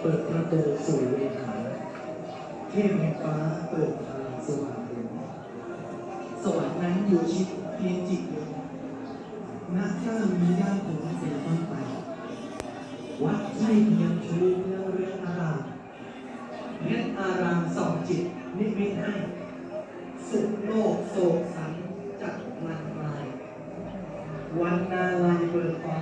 เปิดประตูสู่เวหาเทพแห่งฟ้าเปิดทางสว่างเรืองสวรรค์นั้นอยู่ชิดเพียงจิตเดียวนักข้ามีย่านของเสียต้นไป วัดใช่เพียงชูเมืองเรืองอารามเน้นอารามสองจิตนิมิตให้สุขโลกโศกสันจักมันมาย วันนาลายเบิกฟ้า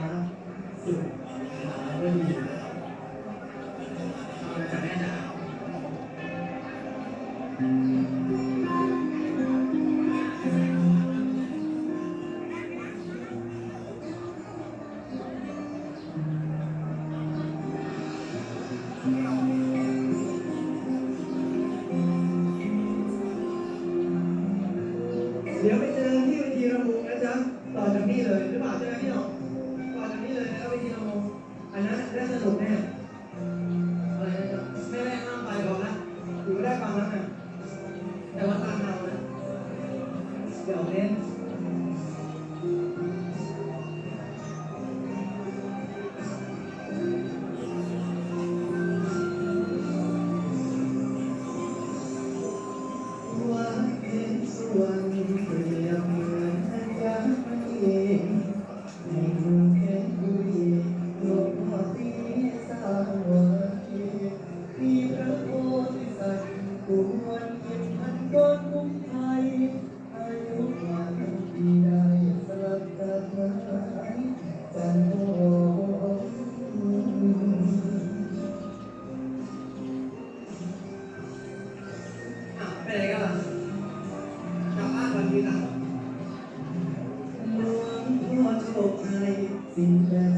เดี๋ยวไปเจอที่เวทีระมุงนะจ๊ะต่อจากนี้เลยหรือเปล่าใช่ไหมพี่หน้องต่อจากนี้เลยนะเวทีระมุงอันนั้นได้สนุกแน่อะไรนะจ๊ะไม่ได้ห้ามไปบอกนะอยู่ได้ฟังแล้วนะแต่ว่าตามเรานะเดี๋ยวเน้น ย